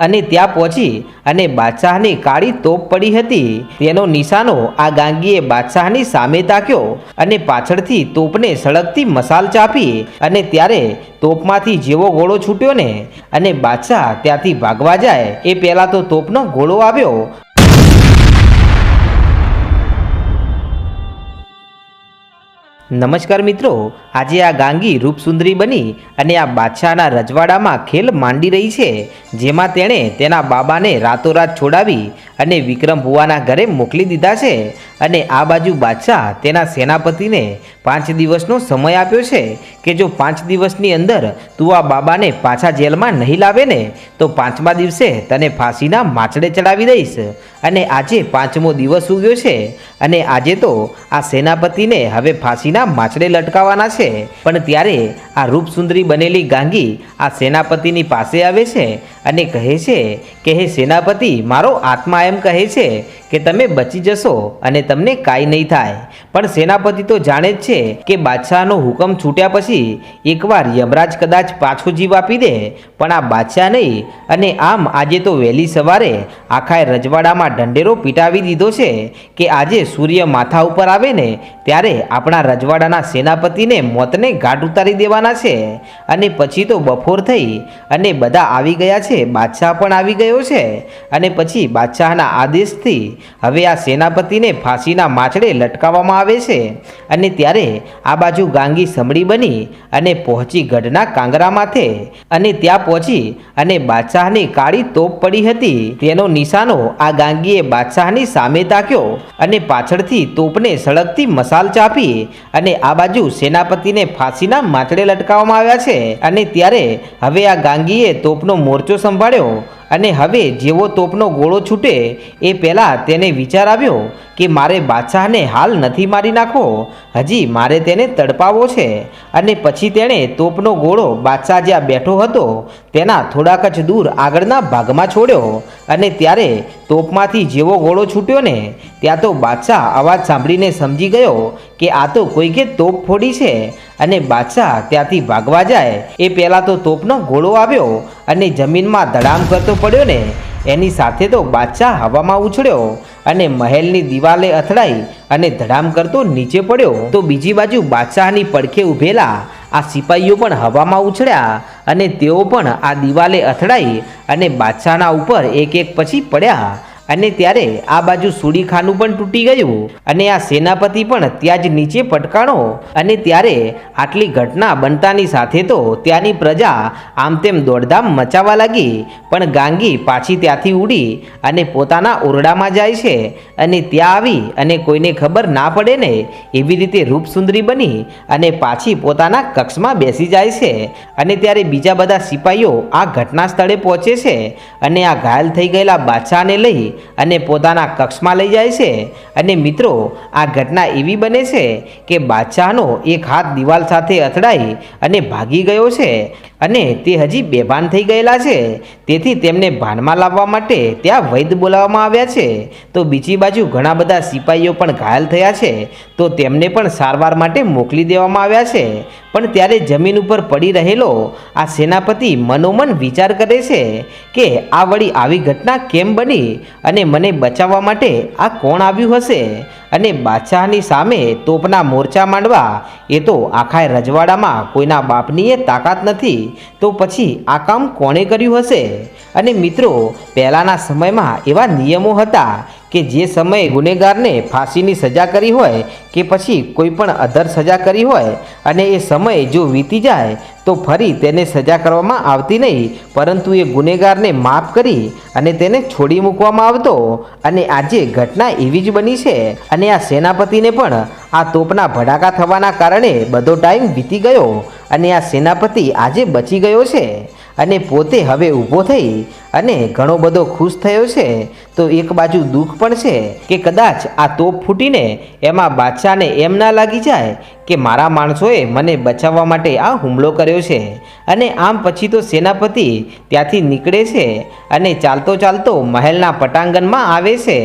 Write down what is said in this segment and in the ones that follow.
અને ત્યાં પહોંચી અને બાદશાહની કાળી તોપ પડી હતી. તેનો નિશાનો આ ગાંગીએ બાદશાહની સામે તાક્યો અને પાછળથી તોપને સળગતી મસાલ ચાપી અને ત્યારે તોપમાંથી જેવો ગોળો છૂટ્યો ને અને બાદશાહ ત્યાંથી ભાગવા જાય એ પહેલાં તો તોપનો ગોળો આવ્યો નમસ્કાર મિત્રો, આજે આ ગાંગી રૂપસુંદરી બની અને આ બાદશાહના રજવાડામાં ખેલ માંડી રહી છે, જેમાં તેણે તેના બાબાને રાતોરાત છોડાવી અને વિક્રમ ભુવાના ઘરે મોકલી દીધા છે. અને આ બાજુ બાદશાહ તેના સેનાપતિને પાંચ દિવસનો સમય આપ્યો છે કે જો પાંચ દિવસની અંદર તું આ બાબાને પાછા જેલમાં નહીં લાવે ને, તો પાંચમા દિવસે તને ફાંસીના માછડે ચડાવી દઈશ. અને આજે પાંચમો દિવસ ઉગ્યો છે અને આજે તો આ સેનાપતિને હવે ફાંસીના માછડે લટકાવવાના છે. પણ ત્યારે આ રૂપસુંદરી બનેલી ગાંગી આ સેનાપતિની પાસે આવે છે અને કહે છે કે, હે સેનાપતિ, મારો આત્મા એમ કહે છે કે, તમે બચી જશો અને તમને કાંઈ નહીં થાય. પણ સેનાપતિ તો જાણે જ છે કે બાદશાહનો હુકમ છૂટ્યા પછી એકવાર યમરાજ કદાચ પાછો જીવ આપી દે. પણ આ બાદશાહ નહીં અને આમ આજે તો વહેલી સવારે આખા રજવાડામાં ઢંઢેરો પીટાવી દીધો છે કે આજે સૂર્ય માથા ઉપર આવે ને ત્યારે આપણા રજવાડાના સેનાપતિને મોતને ઘાટ ઉતારી દેવાના છે. અને પછી તો બફોર થઈ અને બધા આવી ગયા છે. બાદશાહ પણ આવી ગયો છે. અને પછી બાદશાહના આદેશથી હવે આ સેનાપતિને ફાંસીના માછડે લટકાવવામાં આવે છે અને ત્યારે આ બાજુ ગાંગી સમડી બની અને પહોંચી ગઢના કાંગરા માથે અને ત્યાં પહોંચી અને બાદશાહની કાળી તોપ પડી હતી. તેનો નિશાનો આ ગાંગીએ બાદશાહની સામે તાક્યો અને પાછળથી તોપને સળગતી મસાલ ચાપી અને આ બાજુ સેનાપતિને ફાંસીના માથડે લટકાવવામાં આવ્યા છે. અને ત્યારે હવે આ ગાંગીએ તોપનો મોરચો સંભાળ્યો અને હવે જેવો તોપનો ગોળો છૂટે એ પહેલાં તેને વિચાર આવ્યો કે મારે બાદશાહને હાલ નથી મારી નાખવો? હજી મારે તેને તડપાવવો છે. અને પછી તેણે તોપનો ગોળો બાદશાહ જ્યાં બેઠો હતો, તેના થોડાક જ દૂર આગળના ભાગમાં છોડ્યો. અને ત્યારે તોપમાંથી જેવો ગોળો છૂટ્યો ને, ત્યાં તો બાદશાહ અવાજ સાંભળીને સમજી ગયો કે આ તો કોઈકે તોપ ફોડી છે. અને બાદશાહ ત્યાંથી ભાગવા જાય. એ પહેલાં તો તોપનો ગોળો આવ્યો અને જમીનમાં ધડામ કરતો પડ્યો ને. એની સાથે તો બાદશાહ હવામાં ઉછળ્યો. અને મહેલની દિવાલે અથડાઈ અને ધડામ કરતો નીચે પડ્યો. તો બીજી બાજુ બાદશાહની પડખે ઊભેલા આ સિપાહીઓ પણ હવામાં ઉછળ્યા અને તેઓ પણ આ દિવાલે અથડાઈ અને બાદશાહના ઉપર એક એક પછી પડ્યા. અને ત્યારે આ બાજુ સુડીખાનું પણ તૂટી ગયું અને આ સેનાપતિ પણ ત્યાં જ નીચે પટકાણો અને ત્યારે આટલી ઘટના બનતાની સાથે તો ત્યાંની પ્રજા આમ તેમ દોડધામ મચાવા લાગી, પણ ગાંગી પાછી ત્યાંથી ઉડી અને પોતાના ઓરડામાં જાય છે અને ત્યાં આવી અને કોઈને ખબર ના પડે ને એવી રીતે રૂપસુંદરી બની અને પાછી પોતાના કક્ષમાં બેસી જાય છે અને ત્યારે બીજા બધા સિપાહીઓ આ ઘટના સ્થળે પહોંચે છે અને આ ઘાયલ થઈ ગયેલા બાદશાહને લઈ અને પોતાના કક્ષમાં લઈ જાય છે. અને મિત્રો, આ ઘટના એવી બને છે કે બાદશાહનો એક હાથ દિવાલ સાથે અથડાઈ અને ભાગી ગયો છે અને તે હજી બેભાન થઈ ગયેલા છે. તેથી તેમને ભાનમાં લાવવા માટે ત્યાં વૈદ બોલાવવામાં આવ્યા છે. તો બીજી બાજુ ઘણા બધા સિપાહીઓ પણ ઘાયલ થયા છે. તો તેમને પણ સારવાર માટે મોકલી દેવામાં આવ્યા છે. પણ ત્યારે જમીન ઉપર પડી રહેલો આ સેનાપતિ મનોમન વિચાર કરે છે કે આ વળી આવી ઘટના કેમ બની અને મને બચાવવા માટે આ કોણ આવ્યું હશે? અને બાદશાહની સામે તોપના મોરચા માંડવા, એ તો આખા રજવાડામાં કોઈના બાપની એ તાકાત નથી, તો પછી આ કામ કોણે કર્યું હશે? અને મિત્રો, પહેલાંના સમયમાં એવા નિયમો હતા કે જે સમયે ગુનેગારને ફાંસીની સજા કરી હોય કે પછી કોઈ પણ અધર સજા કરી હોય, અને એ સમય જો વીતી જાય તો ફરી તેને સજા કરવામાં આવતી નહીં, પરંતુ એ ગુનેગારને માફ કરી અને તેને છોડી મૂકવામાં આવતો. અને આજે ઘટના એવી જ બની છે અને આ સેનાપતિને પણ આ તોપના ભડાકા થવાના કારણે બધો ટાઈમ વીતી ગયો અને આ સેનાપતિ આજે બચી ગયો છે અને પોતે હવે ઊભો થઈ અને ઘણો બધો ખુશ થયો છે, તો એક બાજુ દુઃખ પણ છે કે કદાચ આ તોપ ફૂટીને એમાં બાદશાહને એમ ના લાગી જાય કે મારા માણસોએ મને બચાવવા માટે આ હુમલો કર્યો છે. અને આમ પછી તો સેનાપતિ ત્યાંથી નીકળે છે અને ચાલતો ચાલતો મહેલના પટાંગણમાં આવે છે.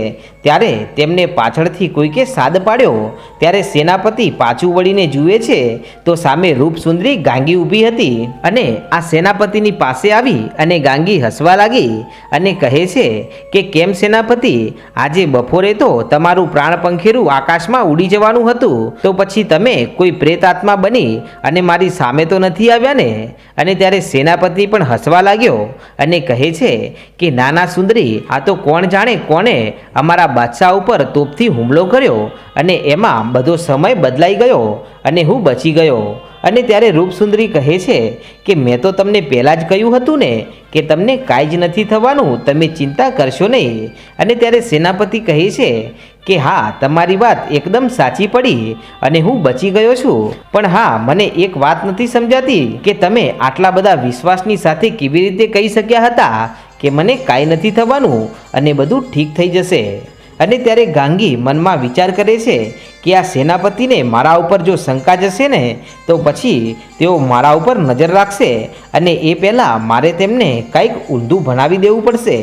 ત્યારે તેમને પાછળથી કોઈકે સાદ પાડ્યો. ત્યારે સેનાપતિ પાછું વળીને જુએ છે, તો સામે રૂપસુંદરી ગાંગી ઊભી હતી અને આ સેનાપતિની પાસે આવી અને ગાંગી હસવા લાગી. લાગી અને કહે છે કે કેમ સેનાપતિ? આજે બપોરે તો તમારું પ્રાણ પંખેરું આકાશમાં ઉડી જવાનું હતું. તો પછી તમે કોઈ પ્રેતાત્મા બની અને મારી સામે તો નથી આવ્યા ને? અને ત્યારે સેનાપતિ પણ હસવા લાગ્યો અને કહે છે કે, નાના સુંદરી, આ તો કોણ જાણે કોણે અમારા બાદશાહ ઉપર તોપથી હુમલો કર્યો અને એમાં બધો સમય બદલાઈ ગયો અને હું બચી ગયો. અને ત્યારે રૂપસુંદરી કહે છે કે, મેં તો તમને પહેલાં જ કહ્યું હતું ને કે તમને કાંઈ જ નથી થવાનું, તમે ચિંતા કરશો નહીં. અને ત્યારે સેનાપતિ કહે છે કે, હા, તમારી વાત એકદમ સાચી પડી અને હું બચી ગયો છું. પણ હા, મને એક વાત નથી સમજાતી કે તમે આટલા બધા વિશ્વાસની સાથે કેવી રીતે કહી શક્યા હતા કે મને કાંઈ નથી થવાનું અને બધું ઠીક થઈ જશે. અને ત્યારે ગાંગી મનમાં વિચાર કરે છે કે આ સેનાપતિને મારા ઉપર જો શંકા જશે ને, તો પછી તેઓ મારા ઉપર નજર રાખશે અને એ પહેલાં મારે તેમને કંઈક ઊંધું ભણાવી દેવું પડશે.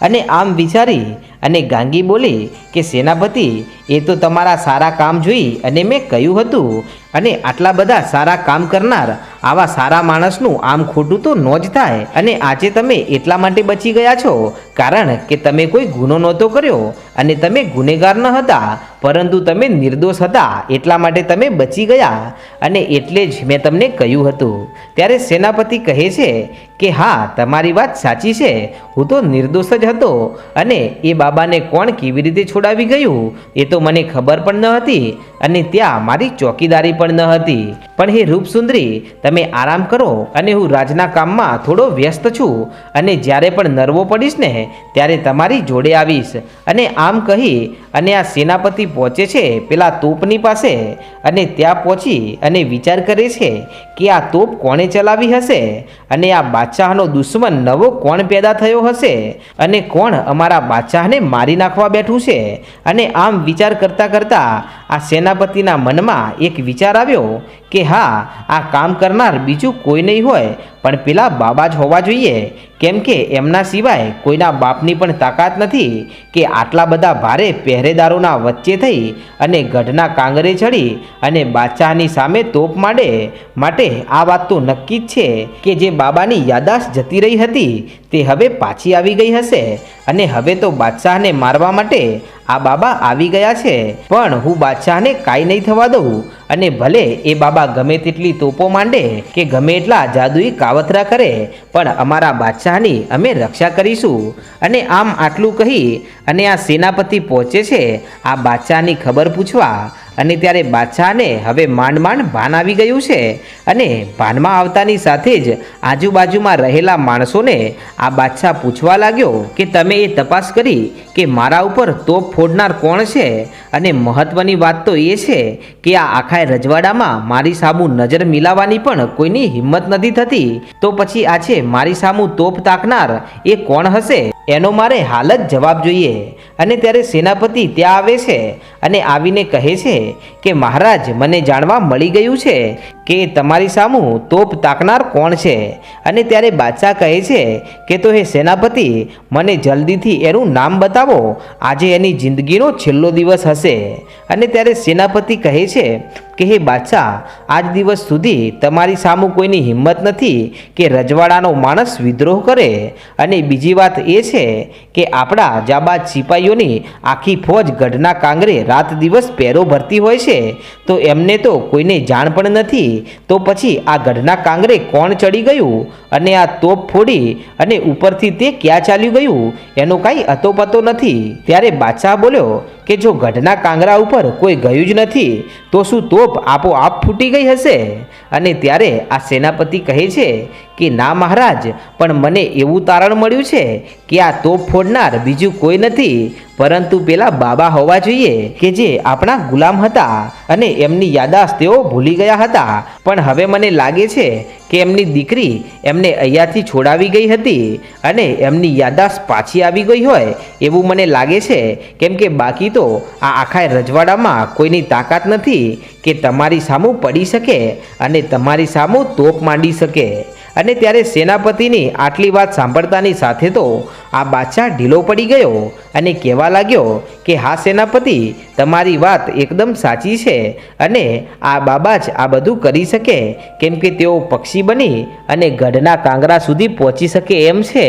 અને આમ વિચારી અને ગાંગી બોલી કે, સેનાપતિ, એ તો તમારા સારા કામ જોઈ અને મેં કહ્યું હતું, અને આટલા બધા સારા કામ કરનાર, આવા સારા માણસનું આમ ખોટું તો ન જ થાય, અને આજે તમે એટલા માટે બચી ગયા છો, કારણ કે તમે કોઈ ગુનો નહોતો કર્યો, અને તમે ગુનેગાર ન હતા, પરંતુ તમે નિર્દોષ હતા, એટલા માટે તમે બચી ગયા, અને એટલે જ મેં તમને કહ્યું હતું. ત્યારે સેનાપતિ કહે છે કે, હા, તમારી વાત સાચી છે, હું તો નિર્દોષ જ હતો, અને એ બાબાને કોણ કેવી રીતે છોડાવી ગયું? એ તો મને ખબર પણ ન હતી અને ત્યાં મારી ચોકીદારી પણ ન હતી. પણ હે રૂપસુંદરી, તમે આરામ કરો અને હું રાજના કામમાં થોડો વ્યસ્ત છું અને જ્યારે પણ નરવો પડીશ ને, ત્યારે તમારી જોડે આવીશ. અને આમ કહી, અને આ સેનાપતિ પહોંચે છે પેલા તોપની પાસે અને ત્યાં પહોંચી અને વિચાર કરે છે કે આ તોપ કોણે ચલાવી હશે? અને આ બાદશાહનો દુશ્મન નવો કોણ પેદા થયો હશે? અને કોણ અમારા બાદશાહને મારી નાખવા બેઠું છે અને આમ વિચાર કરતાં કરતાં આ સેનાપતિના મનમાં એક વિચાર આવ્યો કે હા, આ કામ કરનાર બીજું કોઈ નહીં હોય પણ પેલા બાબા જ હોવા જોઈએ. કેમ કે એમના સિવાય કોઈના બાપની પણ તાકાત નથી કે આટલા બધા ભારે પહેરેદારોના વચ્ચે થઈ અને ગઢના કાંગરે ચડી અને બાદશાહની સામે તોપ માંડે. માટે આ વાત તો નક્કી જ છે કે જે બાબાની યાદાશ જતી રહી હતી તે હવે પાછી આવી ગઈ હશે. અને હવે તો બાદશાહને મારવા માટે આ બાબા આવી ગયા છે. પણ હું બાદશાહને કાંઈ નહીં થવા દઉં. અને ભલે એ બાબા ગમે તેટલી તોપો માંડે કે ગમે એટલા જાદુઈ કાવતરા કરે, પણ અમારા બાદશાહની અમે રક્ષા કરીશું. અને આમ આટલું કહી અને આ સેનાપતિ પહોંચે છે, આ બાદશાહની ખબર પૂછવા અને ત્યારે બાદશાહને હવે માંડ માંડ ભાન આવી ગયું છે અને ભાનમાં આવતાની સાથે જ આજુબાજુમાં રહેલા માણસોને આ બાદશાહ પૂછવા લાગ્યો કે તમે એ તપાસ કરી કે મારા ઉપર તોપ ફોડનાર કોણ છે? અને મહત્વની વાત તો એ છે કે આ આખા રજવાડામાં મારી સામું નજર મિલાવવાની પણ કોઈની હિંમત નથી થતી. તો પછી આ છે મારી સામુ તોપ તાકનાર એ કોણ હશે? એનો મારે હાલ જ જવાબ જોઈએ. અને ત્યારે સેનાપતિ ત્યાં આવે છે અને આવીને કહે છે કે, મહારાજ, મને જાણવા મળી ગયું છે કે તમારી સામું તોપ તાકનાર કોણ છે? અને ત્યારે બાદશાહ કહે છે કે, તો હે સેનાપતિ, મને જલ્દીથી એનું નામ બતાવો. આજે એની જિંદગીનો છેલ્લો દિવસ હશે. અને ત્યારે સેનાપતિ કહે છે કે હે બાદશાહ, આજ દિવસ સુધી તમારી સામું કોઈની હિંમત નથી કે રજવાડાનો માણસ વિદ્રોહ કરે. અને બીજી વાત એ છે કે આપણા જાબાદ સિપાહીઓની આખી ફોજ ગઢના કાંગરે રાત દિવસ પહેરો ભરતી હોય છે. તો એમને તો કોઈને જાણ પણ નથી. તો પછી આ ગઢના કાંગરે કોણ ચડી ગયું? અને આ તોપ ફોડી અને ઉપરથી તે ક્યાં ચાલ્યું ગયું? એનો કાંઈ અતોપતો નથી. ત્યારે બાદશાહ બોલ્યો કે જો ગઢના કાંગરા ઉપર કોઈ ગયું જ નથી, તો શું તોપ આપોઆપ ફૂટી ગઈ હશે અને ત્યારે આ સેનાપતિ કહે છે કે, ના મહારાજ, પણ મને એવું તારણ મળ્યું છે કે આ તોપ ફોડનાર બીજું કોઈ નથી. પરંતુ પેલા બાબા હોવા જોઈએ કે જે આપણા ગુલામ હતા અને એમની યાદાશ તેઓ ભૂલી ગયા હતા. પણ હવે મને લાગે છે કે એમની દીકરી એમને અહીંયાથી છોડાવી ગઈ હતી અને એમની યાદાશ પાછી આવી ગઈ હોય એવું મને લાગે છે. કેમ કે બાકી તો આ આખા રજવાડામાં કોઈની તાકાત નથી કે તમારી સામું પડી શકે અને તમારી સામું તોપ માંડી શકે. અને ત્યારે સેનાપતિની આટલી વાત સાંભળતાની સાથે તો આ બાદશાહ ઢીલો પડી ગયો અને કહેવા લાગ્યો કે, હા સેનાપતિ, તમારી વાત એકદમ સાચી છે અને આ બાબા જ આ બધું કરી શકે, કેમ કે તેઓ પક્ષી બની અને ગઢના કાંગરા સુધી પહોંચી શકે એમ છે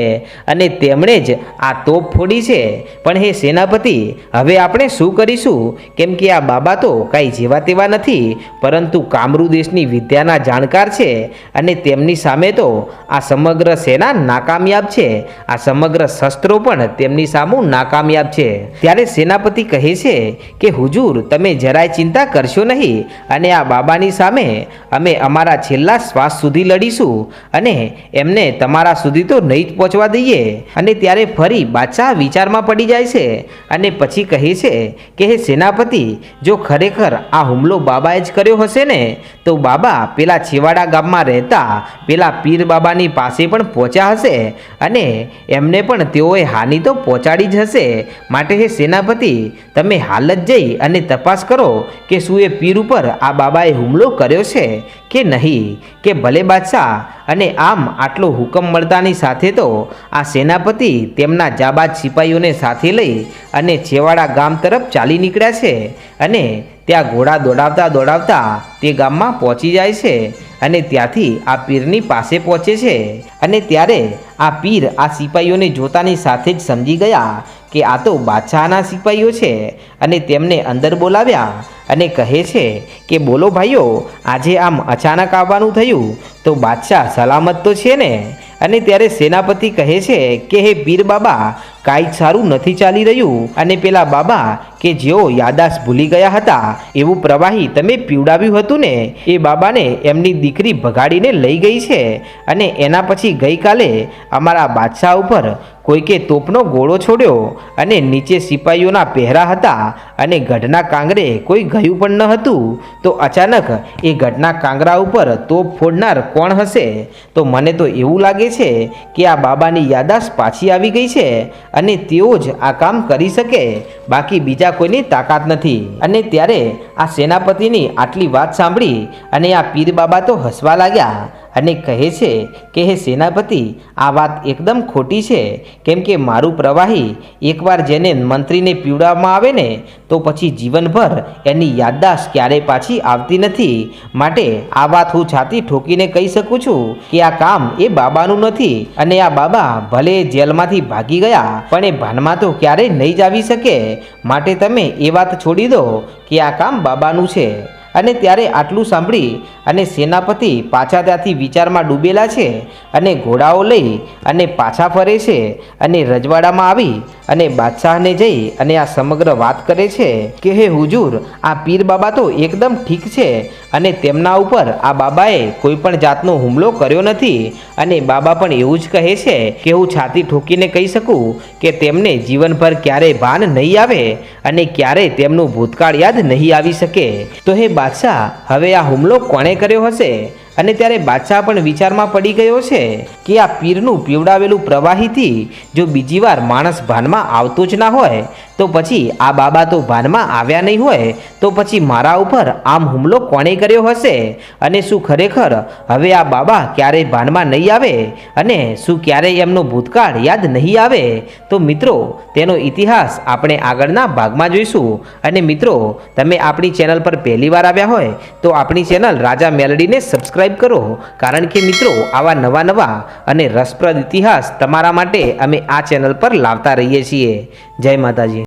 અને તેમણે જ આ તોપ ફોડી છે. પણ હે સેનાપતિ, હવે આપણે શું કરીશું? કેમ કે આ બાબા તો કાંઈ જેવા તેવા નથી, પરંતુ કામરૂ દેશની વિદ્યાના જાણકાર છે અને તેમની સામે તો આ સમગ્ર સેના નાકામયાબ છે. આ સમગ્ર શસ્ત્રો પણ તેમની સામું નાકામયાબ છે. ત્યારે સેનાપતિ કહે છે કે, હુજુર, તમે જરાય ચિંતા કરશો નહીં અને આ બાબાની સામે અમે અમારા છેલ્લા શ્વાસ સુધી લડીશું અને એમને તમારા સુધી તો નહીં જ પહોંચવા દઈએ. અને ત્યારે ફરી બાદશાહ વિચારમાં પડી જાય છે અને પછી કહે છે કે, હે સેનાપતિ, જો ખરેખર આ હુમલો બાબાએ જ કર્યો હશે ને, તો બાબા પેલા છેવાડા ગામમાં રહેતા પેલા પીર બાબાની પાસે પણ પહોંચ્યા હશે અને એમને પણ તેઓએ હાનિ તો પહોંચાડી જ હશે. માટે હે સેનાપતિ, તમે હાલ જ જઈ અને તપાસ કરો કે શું એ પીર ઉપર આ બાબાએ હુમલો કર્યો છે કે નહીં, કે ભલે બાદશાહ અને આમ આટલો હુકમ મળતાની સાથે તો આ સેનાપતિ તેમના જાબાજ સિપાહીઓને સાથે લઈ અને છેવાડા ગામ તરફ ચાલી નીકળ્યા છે અને ત્યાં ઘોડા દોડાવતા દોડાવતા તે ગામમાં પહોંચી જાય છે અને ત્યાંથી આ પીરની પાસે પહોંચે છે. અને ત્યારે આ પીર આ સિપાહીઓને જોતાની સાથે જ સમજી ગયા કે આ તો બાદશાહના સિપાહીઓ છે અને તેમને અંદર બોલાવ્યા અને કહે છે કે, બોલો ભાઈઓ, આજે આમ અચાનક આવવાનું થયું તો બાદશાહ સલામત તો છે ને? અને ત્યારે સેનાપતિ કહે છે કે, હે બીર બાબા, કાંઈ સારું નથી ચાલી રહ્યું. અને પેલા બાબા કે, જેઓ યાદાશ ભૂલી ગયા હતા, એવું પ્રવાહી તમે પીવડાવ્યું હતું ને, એ બાબાને એમની દીકરી ભગાડીને લઈ ગઈ છે. અને એના પછી ગઈકાલે અમારા બાદશાહ ઉપર કોઈકે તોપનો ગોળો છોડ્યો અને નીચે સિપાહીઓના પહેરા હતા અને ગઢના કાંગરે કોઈ ગયું પણ ન હતું, તો અચાનક એ ગઢના કાંગરા ઉપર તોપ ફોડનાર કોણ હશે? તો મને તો એવું લાગે છે કે આ બાબાની યાદાશ પાછી આવી ગઈ છે અને તેઓ જ આ કામ કરી શકે, બાકી બીજા કોઈની તાકાત નથી. અને ત્યારે આ સેનાપતિની આટલી વાત સાંભળી અને આ પીર બાબા તો હસવા લાગ્યા અને કહે છે કે, હે સેનાપતિ, આ વાત એકદમ ખોટી છે કેમ કે મારું પ્રવાહી એકવાર જેને મંત્રીને પીવડાવવામાં આવે ને, તો પછી જીવનભર એની યાદદાસ્ત ક્યારેય પાછી આવતી નથી. માટે આ વાત હું છાતી ઠોકીને કહી શકું છું કે આ કામ એ બાબાનું નથી અને આ બાબા ભલે જેલમાંથી ભાગી ગયા, પણ એ ભાનમાં તો ક્યારેય નહીં જ આવી શકે. માટે તમે એ વાત છોડી દો કે આ કામ બાબાનું છે. અને ત્યારે આટલું સાંભળી અને સેનાપતિ પાછા ત્યાંથી વિચારમાં ડૂબેલા છે અને ઘોડાઓ લઈ અને પાછા ફરે છે અને રજવાડામાં આવી અને બાદશાહને જઈ અને આ સમગ્ર વાત કરે છે કે, હે હુજુર, આ પીર બાબા તો એકદમ ઠીક છે અને તેમના ઉપર આ બાબાએ કોઈ પણ જાતનો હુમલો કર્યો નથી અને બાબા પણ એવું જ કહે છે કે, હું છાતી ઠોકીને કહી શકું કે તેમને જીવનભર ક્યારેય ભાન નહીં આવે અને ક્યારેય તેમનું ભૂતકાળ યાદ નહીં આવી શકે. તો હે બાદશાહ હવે આ હુમલો કોણે કર્યો હશે? અને ત્યારે બાદશાહ પણ વિચારમાં પડી ગયો છે કે આ પીરનું પીવડાવેલું પ્રવાહીથી જો બીજી વાર માણસ ભાનમાં આવતો જ ના હોય, તો પછી આ બાબા તો ભાનમાં આવ્યા નહીં હોય, તો પછી મારા ઉપર આમ હુમલો કોણે કર્યો હશે? અને શું ખરેખર હવે આ બાબા ક્યારેય ભાનમાં નહીં આવે? અને શું ક્યારેય એમનો ભૂતકાળ યાદ નહીં આવે? તો મિત્રો, તેનો ઇતિહાસ આપણે આગળના ભાગમાં જોઈશું. અને મિત્રો, તમે આપણી ચેનલ પર પહેલી વાર આવ્યા હોય, તો આપણી ચેનલ રાજા મેલડીને સબસ્ક્રાઈબ કરો, કારણ કે મિત્રો આવા નવા નવા અને રસપ્રદ ઇતિહાસ તમારા માટે અમે આ ચેનલ પર લાવતા રહીએ છીએ. જય માતાજી.